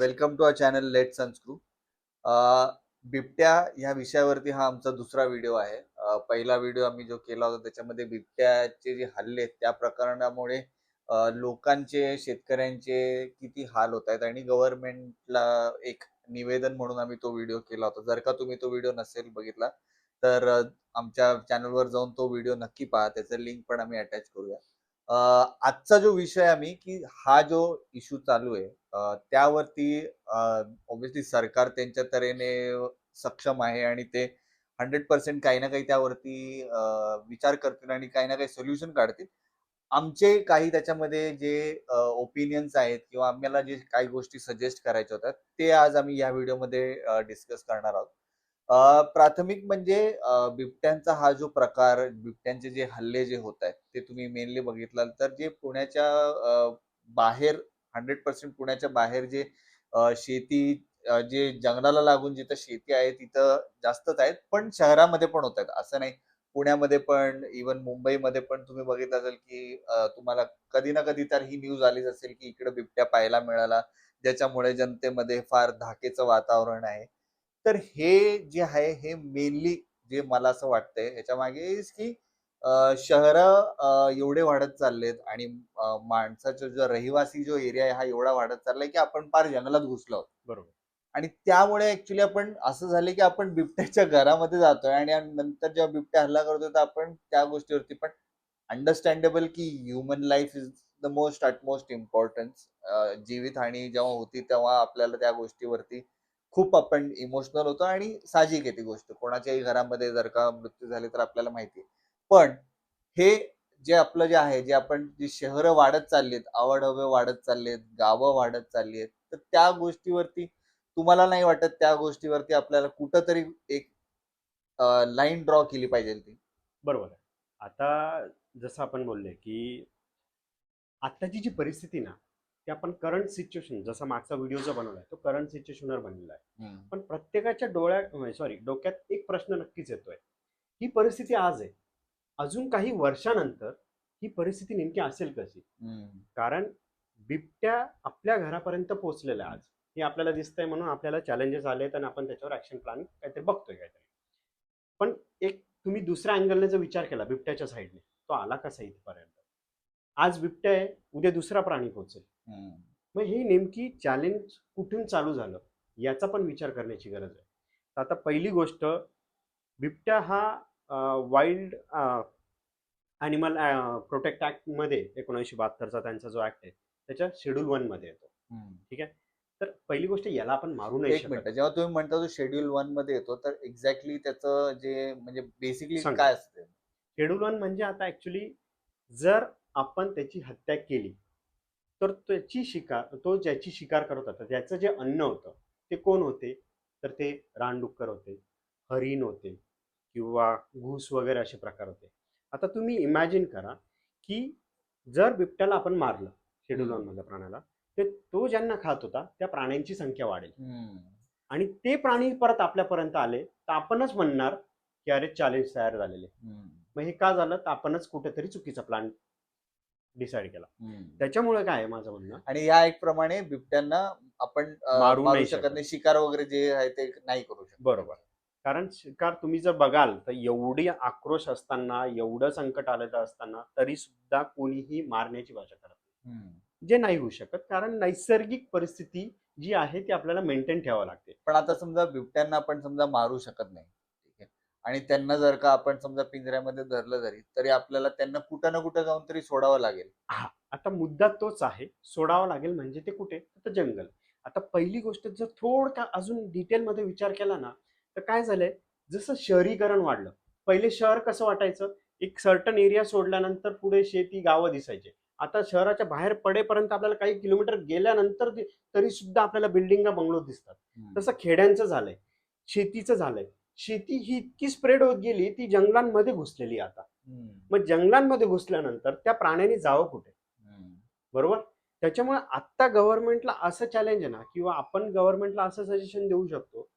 Welcome to a channel let सनस्क्रू बिबट्या ह्या विषयावरती हा आमचा दुसरा व्हिडिओ आहे. पहिला व्हिडिओ आम्ही जो केला होता त्याच्यामध्ये बिबट्याचे जे हल्ले आहेत, त्या प्रकरणामुळे लोकांचे शेतकऱ्यांचे किती हाल होत आहेत आणि गव्हर्नमेंटला एक निवेदन म्हणून आम्ही तो व्हिडिओ केला होता. जर का तुम्ही तो व्हिडिओ नसेल बघितला तर आमच्या चॅनलवर जाऊन तो व्हिडिओ नक्की पहा. त्याचं लिंक पण आम्ही अटॅच करूया. आजचा जो विषय आम्ही की हा जो इश्यू चालू आहे त्यावरती ऑब्विसली सरकार त्यांच्या तऱ्हेने सक्षम आहे आणि ते हंड्रेड पर्सेंट काही ना काही त्यावरती विचार करतील आणि काही ना काही सोल्युशन काढतील. आमचे काही त्याच्यामध्ये जे ओपिनियन्स आहेत किंवा आम्हाला जे काही गोष्टी सजेस्ट करायच्या होत्या ते आज आम्ही या व्हिडिओमध्ये डिस्कस करणार आहोत. प्राथमिक म्हणजे बिबट्यांचा हा जो प्रकार बिबट्यांचे जे हल्ले जे होत आहेत ते तुम्ही मेनली बघितलाल तर जे पुण्याच्या बाहेर हंड्रेड पर्सेंट पुण्याच्या बाहेर जे शेती जे जंगलाला लागून जिथं शेती आहे तिथं जास्तच आहेत पण शहरामध्ये पण होत आहेत. असं नाही पुण्यामध्ये पण इवन मुंबईमध्ये पण तुम्ही बघितलं असेल की तुम्हाला कधी ना कधी तर ही न्यूज आलीच असेल की इकडे बिबट्या पाहायला मिळाला ज्याच्यामुळे जनतेमध्ये फार धाकेचं वातावरण आहे. तर हे जे आहे हे मेनली जे मला असं वाटतंय ह्याच्या मागे की शहर एवढे वाढत चाललेत आणि माणसाचा जो रहिवासी जो एरिया आहे हा एवढा वाढत चाललाय की आपण फार जंगलात घुसलो बरोबर. आणि त्यामुळे ऍक्च्युली आपण असं झालं की आपण बिबट्याच्या घरामध्ये जातोय आणि आणि नंतर जेव्हा बिबट्या हल्ला करतोय तर आपण त्या गोष्टीवरती पण अंडरस्टँडेबल की human life is the most utmost importance जीवितहानी जेव्हा होती तेव्हा आपल्याला त्या गोष्टीवरती खूप आपण इमोशनल होतो आणि साहजिक आहे ती गोष्ट. कोणाच्याही घरामध्ये जर का मृत्यू झाले तर आपल्याला माहिती आहे. पण हे जे आपलं जे आहे जे आपण जी शहरं वाढत चाललीत आवडहवे वाढत चाललेत गावं वाढत चालली आहेत तर त्या गोष्टीवरती तुम्हाला नाही वाटत त्या गोष्टीवरती आपल्याला कुठंतरी एक लाईन ड्रॉ केली पाहिजे ती? बरोबर आहे. आता जसं आपण बोलले की आत्ताची जी परिस्थिती ना ती आपण करंट सिच्युएशन जसा मागचा व्हिडिओ जो बनवलाय तो करंट सिच्युएशनवर बनलेला आहे. पण प्रत्येकाच्या डोळ्या सॉरी डोक्यात एक प्रश्न नक्कीच येतोय. ही परिस्थिती आज आहे. अजून काही वर्षानंतर ही परिस्थिती नेमकी असेल कशी? कारण बिबट्या आपल्या घरापर्यंत पोहोचलेला आहे आज. हे आपल्याला दिसतंय म्हणून आपल्याला चॅलेंजेस आलेत आणि आपण त्याच्यावर ऍक्शन प्लॅन काहीतरी बघतोय काहीतरी. पण एक तुम्ही दुसऱ्या अँगलने जर विचार केला बिबट्याच्या साईडने तो आला कसा इथपर्यंत? आज बिबट्या आहे उद्या दुसरा प्राणी पोहोचेल. मग ही नेमकी चॅलेंज कुठून चालू झालं याचा पण विचार करण्याची गरज आहे. तर आता पहिली गोष्ट बिबट्या हा वाईल्ड ॲनिमल प्रोटेक्ट ॲक्टमध्ये एकोणीसशे बहात्तरचा त्यांचा जो ॲक्ट आहे त्याच्या शेड्यूल वनमध्ये येतो. तर पहिली गोष्ट याला आपण मारू शकत. जेव्हा तुम्ही म्हणता तो शेड्यूल वनमध्ये येतो तर एक्झॅक्टली त्याचं जे म्हणजे बेसिकली. काय असते? शेड्यूल वन म्हणजे आता ॲक्च्युली जर आपण त्याची हत्या केली. तर त्याची शिकार तो ज्याची शिकार करत होता त्याचं जे अन्न होतं ते कोण होते? तर ते रानडुक्कर होते हरिण होते किंवा घूस वगैरे असे प्रकार होते. आता तुम्ही इमॅजिन करा की जर बिबट्याला आपण मारलं शेड्यूल वन मधल्या प्राण्याला तर तो ज्यांना खात होता त्या प्राण्यांची संख्या वाढेल. आणि ते प्राणी परत आपल्यापर्यंत आले तर आपणच म्हणणार की अरे चॅलेंज तयार झालेले. मग हे का झालं? तर आपणच कुठेतरी चुकीचा प्लॅन डिसाईड केला. त्याच्यामुळे काय आहे माझं म्हणणं? आणि या एक प्रमाणे बिबट्यांना आपण अ, मारू मारू नाही शकत. शकत. नाही. शिकार वगैरे जे आहे ते नाही करू शकत. बरोबर. कारण शिकार तुम्ही जर बघाल तर एवढी आक्रोश असताना एवढं संकट आलेलं असताना तरी सुद्धा कोणीही मारण्याची भाषा करत नाही. हम्म. जे नाही होऊ शकत. कारण नैसर्गिक परिस्थिती जी आहे ती आपल्याला मेंटेन ठेवावं लागते. पण आता समजा बिबट्यांना आपण समजा मारू शकत नाही. आणि त्यांना जर का आपण समजा पिंजऱ्यामध्ये धरलं जरी तरी आपल्याला त्यांना कुठं ना कुठं जाऊन तरी सोडावं लागेल. हा आता मुद्दा तोच आहे सोडावं लागेल म्हणजे ते कुठे? तर जंगल. आता पहिली गोष्ट जर थोडका अजून डिटेलमध्ये विचार केला ना तर काय झालंय? जसं शहरीकरण वाढलं पहिले शहर कसं वाटायचं? एक सर्टन एरिया सोडल्यानंतर पुढे शेती गावं दिसायचे. आता शहराच्या बाहेर पडेपर्यंत आपल्याला काही किलोमीटर गेल्यानंतर तरी सुद्धा आपल्याला बिल्डिंगा बंगलो दिसतात. तसं खेड्यांचं झालंय शेतीचं झालंय. शेती ही इतकी स्प्रेड होत गेली ती जंगलांमध्ये घुसलेली आता. मग जंगलांमध्ये घुसल्यानंतर त्या प्राण्यांनी जावं कुठे. बरोबर? त्याच्यामुळे आत्ता गव्हर्नमेंटला असं चॅलेंज आहे ना किंवा आपण गव्हर्नमेंटला असं सजेशन देऊ शकतो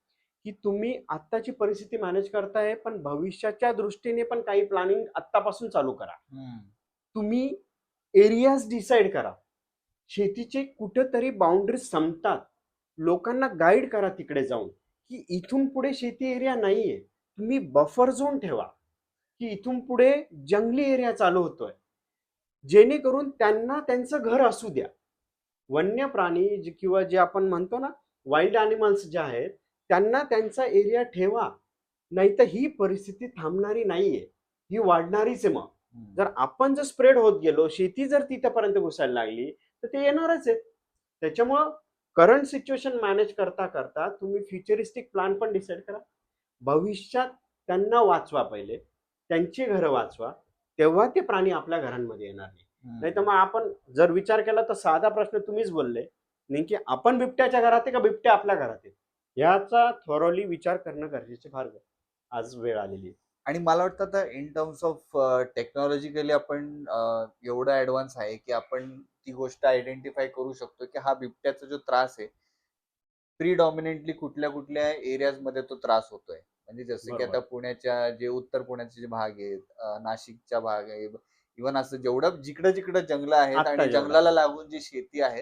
की तुम्ही आत्ताची परिस्थिती मॅनेज करताय पण भविष्याच्या दृष्टीने पण काही प्लॅनिंग आत्तापासून चालू करा. तुम्ही एरियाज डिसाईड करा. शेतीचे कुठेतरी बाउंड्रीज संपतात. लोकांना गाईड करा तिकडे जाऊन. की इथून पुढे शेती एरिया नाहीये. तुम्ही बफर झोन ठेवा. की इथून पुढे जंगली एरिया चालू होतोय. जेणेकरून त्यांना त्यांचं घर असू द्या. वन्य प्राणी किंवा जे आपण म्हणतो ना वाईल्ड अॅनिमल्स जे आहेत त्यांना त्यांचा एरिया ठेवा. नाही तर ही परिस्थिती थांबणारी नाहीये. ही वाढणारीच आहे मग. जर आपण जर स्प्रेड होत गेलो शेती जर तिथपर्यंत घुसायला लागली तर ते येणारच आहे. त्याच्यामुळं करंट सिच्युएशन मॅनेज करता करता तुम्ही फ्युचरिस्टिक प्लॅन पण डिसाईड करा. भविष्यात त्यांना वाचवा पहिले त्यांची घरं वाचवा तेव्हा ते प्राणी आपल्या घरांमध्ये येणार नाही. नाही तर मग आपण जर विचार केला तर साधा प्रश्न तुम्हीच बोलले नेमकी आपण बिबट्याच्या घरात आहे का बिबट्या आपल्या घरात आहे? याचा थॉरोली विचार करणं गरजेचे फार आज वेळ आलेली आहे. आणि मला वाटतं आता इन टर्म्स ऑफ टेक्नॉलॉजिकली आपण एवढं ऍडव्हान्स आहे की आपण ती गोष्ट आयडेंटिफाय करू शकतो की हा बिबट्याचा जो त्रास आहे प्रीडॉमिनेंटली कुठल्या कुठल्या एरियाजमध्ये तो त्रास होतोय म्हणजे जसं की. आता पुण्याच्या जे उत्तर पुण्याचे जे भाग आहेत नाशिकच्या भाग आहे इव्हन असं जेवढं जिकडं जिकडं जंगल आहेत आणि. जंगलाला लागून जी शेती आहे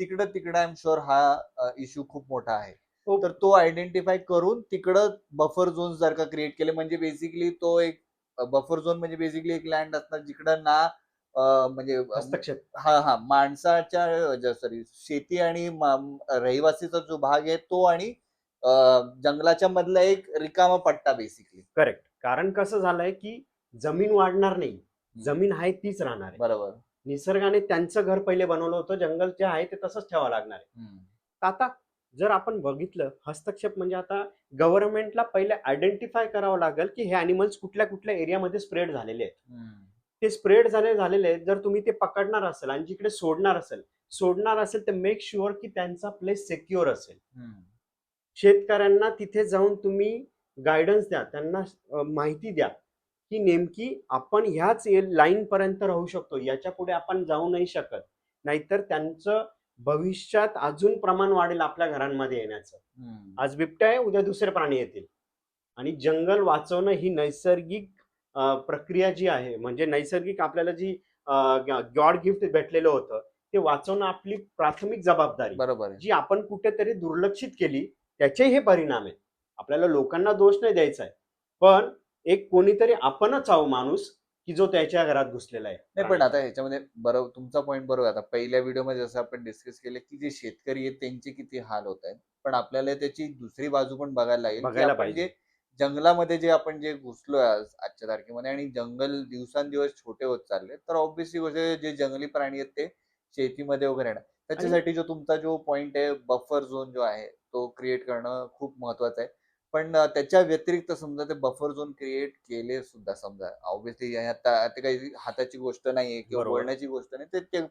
तिकडं तिकडं आय एम शुअर हा इश्यू खूप मोठा आहे. तर तो आयडेंटिफाय करून तिकडं बफर झोन जर का क्रिएट केले म्हणजे बेसिकली तो एक बफर झोन म्हणजे बेसिकली एक लँड असणार जिकडं ना म्हणजे हस्तक्षेप. हा हा माणसाच्या सॉरी शेती आणि रहिवासीचा जो भाग आहे तो आणि जंगलाच्या मधला एक रिकामा पट्टा बेसिकली करेक्ट कारण कसं झालंय की जमीन वाढणार नाही. जमीन आहे तीच राहणार आहे. बरोबर. निसर्गाने त्यांचं घर पहिले बनवलं होतं. जंगल जे आहे ते तसंच ठेवावं लागणार आहे. आता जर आपण बघितलं हस्तक्षेप म्हणजे आता गव्हर्नमेंटला पहिले आयडेंटिफाय करावं लागेल की हे अॅनिमल्स कुठल्या कुठल्या एरियामध्ये स्प्रेड झालेले आहेत. ते स्प्रेड झाले झालेले आहेत. जर तुम्ही ते पकडणार असेल आणि जिकडे सोडणार असेल सोडणार असेल तर मेक शुअर की त्यांचा प्लेस सेक्युअर असेल. शेतकऱ्यांना तिथे जाऊन तुम्ही गायडन्स द्या त्यांना माहिती द्या की नेमकी आपण ह्याच लाईन पर्यंत राहू शकतो. याच्यापुढे आपण जाऊ नाही शकत. नाहीतर त्यांचं भविष्यात अजून प्रमाण वाढेल आपल्या घरांमध्ये येण्याचं. आज बिबट्या आहे उद्या दुसरे प्राणी येतील. आणि जंगल वाचवणं ही नैसर्गिक प्रक्रिया जी आहे म्हणजे नैसर्गिक आपल्याला जी गॉड गिफ्ट भेटलेलं होतं ते वाचवणं आपली प्राथमिक जबाबदारी. बरोबर जी आपण कुठेतरी दुर्लक्षित केली त्याचे हे परिणाम आहेत. आपल्याला लोकांना दोष नाही द्यायचा आहे. पण एक कोणीतरी आपणच आहो माणूस की जो त्याच्या घरात घुसलेला आहे. नाही पण आता ह्याच्यामध्ये बरोबर तुमचा पॉईंट बरोबर आहे. आता पहिल्या व्हिडिओमध्ये जसं आपण डिस्कस केलं की जे शेतकरी आहेत त्यांचे किती हाल होत आहेत. पण आपल्याला त्याची दुसरी बाजू पण बघायला लागेल बघायला पाहिजे. जंगलामध्ये जे आपण जे घुसलोय आज आजच्या तारखेमध्ये आणि जंगल दिवसांदिवस छोटे होत चालले तर ऑब्व्हियसली गोष्ट आहे, जे जंगली प्राणी आहेत ते शेतीमध्ये वगैरे येणार. त्याच्यासाठी जो तुमचा जो पॉइंट आहे बफर झोन जो आहे तो क्रिएट करणं खूप महत्वाचं आहे. पण त्याच्या व्यतिरिक्त समजा ते बफर झोन क्रिएट केले सुद्धा समजा ऑब्व्हियसली आता आता काही हाताची गोष्ट नाहीये किंवा. बोलण्याची गोष्ट नाही ते ते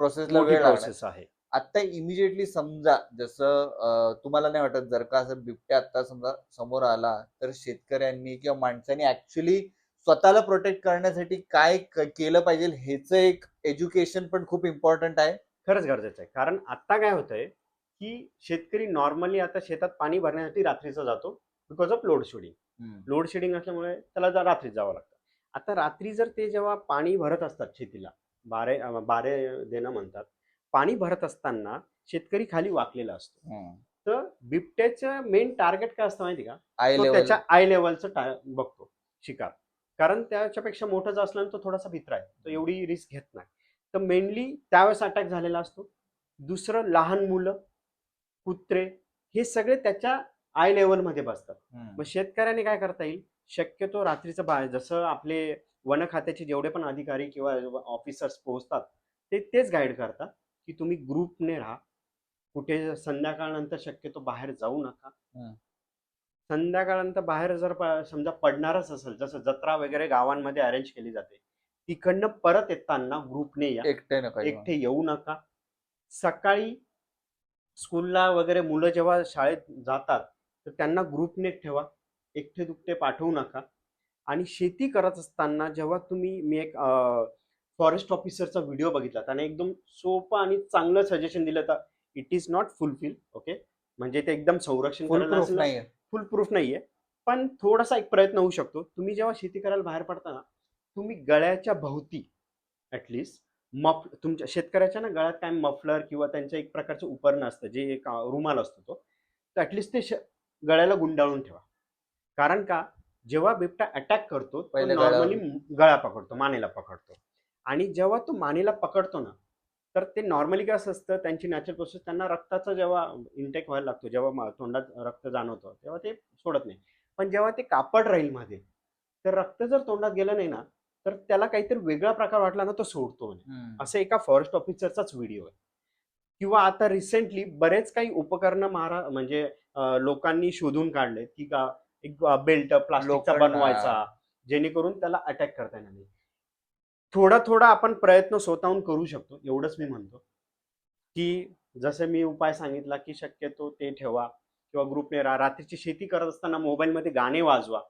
प्रोसेसला वेळ आहे. आता इमिजिएटली समजा जसं तुम्हाला नाही वाटत जर का असं बिबट्या आता समजा समोर आला तर शेतकऱ्यांनी किंवा माणसांनी ऍक्च्युली स्वतःला प्रोटेक्ट करण्यासाठी काय केलं पाहिजे ह्याचं एक एज्युकेशन पण खूप इम्पॉर्टंट आहे. खरंच गरजेचं आहे. कारण आता काय होतंय की शेतकरी नॉर्मली आता शेतात पाणी भरण्यासाठी रात्रीचा जातो because of load shedding load shedding असल्यामुळे त्याला जा- रात्री जावं लागतं. आता रात्री जर ते जेव्हा पाणी भरत असतात शेतीला बारे बारे देणं म्हणतात पाणी भरत असताना शेतकरी खाली वाकलेला असतो. तर बिबट्याचं मेन टार्गेट काय असतं माहिती का? आय तो लेवल त्याच्या आय लेवलचं बघतो शिकार. कारण त्याच्यापेक्षा मोठा जर असला ना तो थोडासा भित्रा आहे. तो एवढी रिस्क घेत नाही. तर मेनली त्यावेळेस अटॅक झालेला असतो. दुसरं लहान मुलं कुत्रे हे सगळे त्याच्या आय लेवलमध्ये बसतात. मग शेतकऱ्याने काय करता येईल? शक्यतो रात्रीचं बाहेर जसं आपले वन खात्याचे जेवढे पण अधिकारी किंवा ऑफिसर्स पोहोचतात ते तेच गाईड करतात. की तुम्ही ग्रुपने राहा. कुठे संध्याकाळनंतर शक्यतो बाहेर जाऊ नका. संध्याकाळनंतर बाहेर जर समजा पडणारच असेल जसं जत्रा वगैरे गावांमध्ये अरेंज केली जाते तिकडनं परत येताना ग्रुपने या. एकटे नका येऊ. एकटे येऊ नका. सकाळी स्कूलला वगैरे मुलं जेव्हा शाळेत जातात तर त्यांना ग्रुपने ठेवा. एकटे दुकटे पाठवू नका. आणि शेती करत असताना जेव्हा तुम्ही मी एक फॉरेस्ट ऑफिसरचा व्हिडिओ बघितला त्याने एकदम सोपं आणि चांगलं सजेशन दिलं तर it is not fulfil okay म्हणजे ते एकदम संरक्षण फुल प्रूफ नाहीये. पण थोडासा एक प्रयत्न होऊ शकतो. तुम्ही जेव्हा शेती करायला बाहेर पडता ना तुम्ही गळ्याच्या भोवती ऍटलिस्ट मफ तुमच्या शेतकऱ्याच्या ना गळ्यात काय मफलर किंवा त्यांचं एक प्रकारचं उपरणं असतं जे एक रुमाल असतो तो तर ॲटलिस्ट ते गळ्याला गुंडाळून ठेवा. कारण का जेव्हा बिबटा अटॅक करतो नॉर्मली गळा पकडतो मानेला पकडतो. आणि जेव्हा तो मानेला पकडतो ना तर ते नॉर्मली कसं असतं त्यांची नॅचरल प्रोसेस त्यांना रक्ताचा जेव्हा इंटेक व्हायला लागतो जेव्हा तोंडात रक्त जाणवतं तेव्हा ते सोडत नाही. पण जेव्हा ते कापड राहील मध्ये तर रक्त जर तोंडात गेलं नाही ना तर त्याला काहीतरी वेगळा प्रकार वाटला ना तो सोडतो म्हणे. असं एका फॉरेस्ट ऑफिसरचाच व्हिडिओ आहे. किंवा आता रिसेंटली बरेच काही उपकरणं महारा म्हणजे लोकांनी शोधून काढले की का एक बेल्ट प्लास्टिकचा बनवायचा जेणेकरून त्याला अटॅक करता येणार नाही. थोडा थोडा आपण प्रयत्न स्वतःहून करू शकतो एवढंच मी म्हणतो. की जसं मी उपाय सांगितला की शक्यतो ते ठेवा किंवा ग्रुपने राहा रात्रीची शेती करत असताना मोबाईलमध्ये गाणे वाजवा.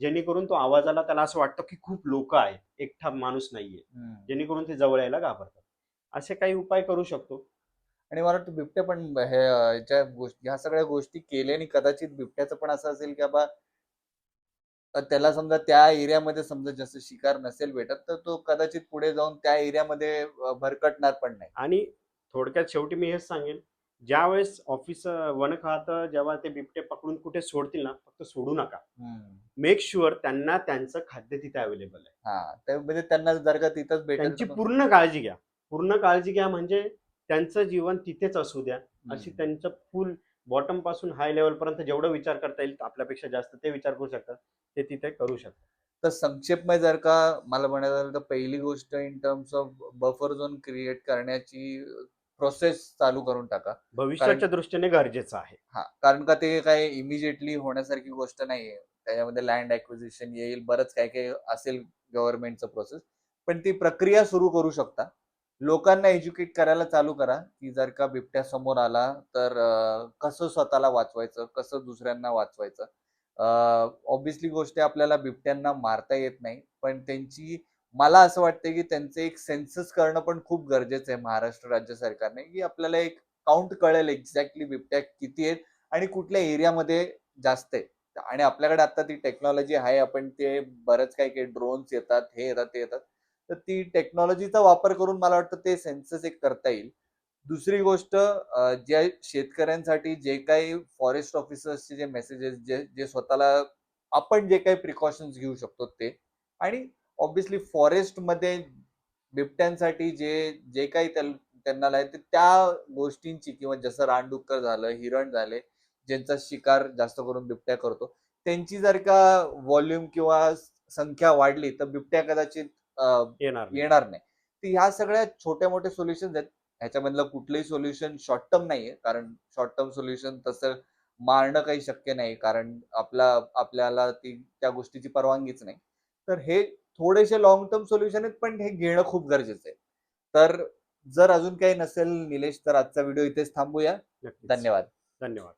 जेणेकरून तो आवाजाला त्याला असं वाटतं की खूप लोक आहेत एकटा माणूस नाहीये. जेणेकरून ते जवळ यायला घाबरतात. असे काही उपाय करू शकतो. आणि मला वाटतं बिबट्या पण हे ह्या सगळ्या गोष्टी केल्याने कदाचित बिबट्याचं पण असं असेल की बाबा अं, त्याला समजा त्या एरियामध्ये समजा जसं शिकार नसेल भेटत तर तो कदाचित पुढे जाऊन त्या एरियामध्ये भरकटणार पण नाही. आणि थोडक्यात शेवटी मी हेच सांगेन ज्यावेळेस ऑफिस वन खातं जेव्हा ते बिबटे पकडून कुठे सोडतील ना फक्त सोडू नका. मेक शुअर त्यांना त्यांचं खाद्य तिथे अवेलेबल आहे. हा तर म्हणजे त्यांना जर का तिथंच त्यांची तर पूर्ण काळजी घ्या. पूर्ण काळजी घ्या म्हणजे त्यांचं जीवन तिथेच असू द्या. अशी. त्यांचं फुल बॉटमपासून हाय लेवल पर्यंत जेवढं विचार करता येईल आपल्यापेक्षा जास्त ते विचार करू शकतात. ते तिथे करू शकतात. तर संक्षेपमय जर का मला म्हणायचं झालं तर पहिली गोष्ट in terms of buffer zone create करण्याची प्रोसेस चालू करून टाका. भविष्याच्या दृष्टीने गरजेचं आहे. हा कारण का ते काय इमिजिएटली होण्यासारखी गोष्ट नाहीये. त्याच्यामध्ये लँड ऍक्विजिशन येईल बरंच काय काय असेल गव्हर्नमेंटचं प्रोसेस पण ती प्रक्रिया सुरू करू शकता. लोकांना एज्युकेट करायला चालू करा की जर का बिबट्या समोर आला तर कसं स्वतःला वाचवायचं कसं दुसऱ्यांना वाचवायचं? ऑब्विसली गोष्ट आपल्याला बिबट्यांना मारता येत नाही पण त्यांची मला असं वाटतं की त्यांचं एक सेन्सस करणं पण खूप गरजेचं आहे महाराष्ट्र राज्य सरकारने की आपल्याला एक काउंट कळेल एक्झॅक्टली बिबट्या किती आहेत आणि कुठल्या एरियामध्ये जास्त आहेत. आणि आपल्याकडे आता ती टेक्नॉलॉजी आहे आपण ते बरंच काही काही ड्रोन्स येतात हे येतात ते येतात. तर ती टेक्नॉलॉजीचा वापर करून मला वाटतं ते सेन्सस एक करता येईल. दुसरी गोष्ट ज्या शेतकऱ्यांसाठी जे काही फॉरेस्ट ऑफिसर्सचे जे मेसेजेस जे जे स्वतःला आपण जे काही प्रिकॉशन्स घेऊ शकतो ते. आणि ऑब्विसली फॉरेस्टमध्ये बिबट्यांसाठी जे जे काही त्यांना आहे ते त्या गोष्टींची किंवा जसं रानडुक्कर झालं हिरण झाले ज्यांचा शिकार जास्त करून बिबट्या करतो त्यांची जर का व्हॉल्यूम किंवा संख्या वाढली तर बिबट्या कदाचित येणार नाही. येणार नाही. तर ह्या सगळ्या छोट्या मोठ्या सोल्युशन आहेत. ह्याच्यामधलं कुठलंही सोल्युशन शॉर्ट टर्म नाहीये. कारण शॉर्ट टर्म सोल्युशन तसं मारणं काही शक्य नाही. कारण आपला आपल्याला ती त्या गोष्टीची परवानगीच नाही. तर हे थोडेसे लॉंग टर्म सोल्युशन आहेत पण हे घेणं खूप गरजेचं आहे. तर जर अजून काही नसेल निलेश तर आजचा व्हिडिओ इथेच थांबूया. धन्यवाद. धन्यवाद.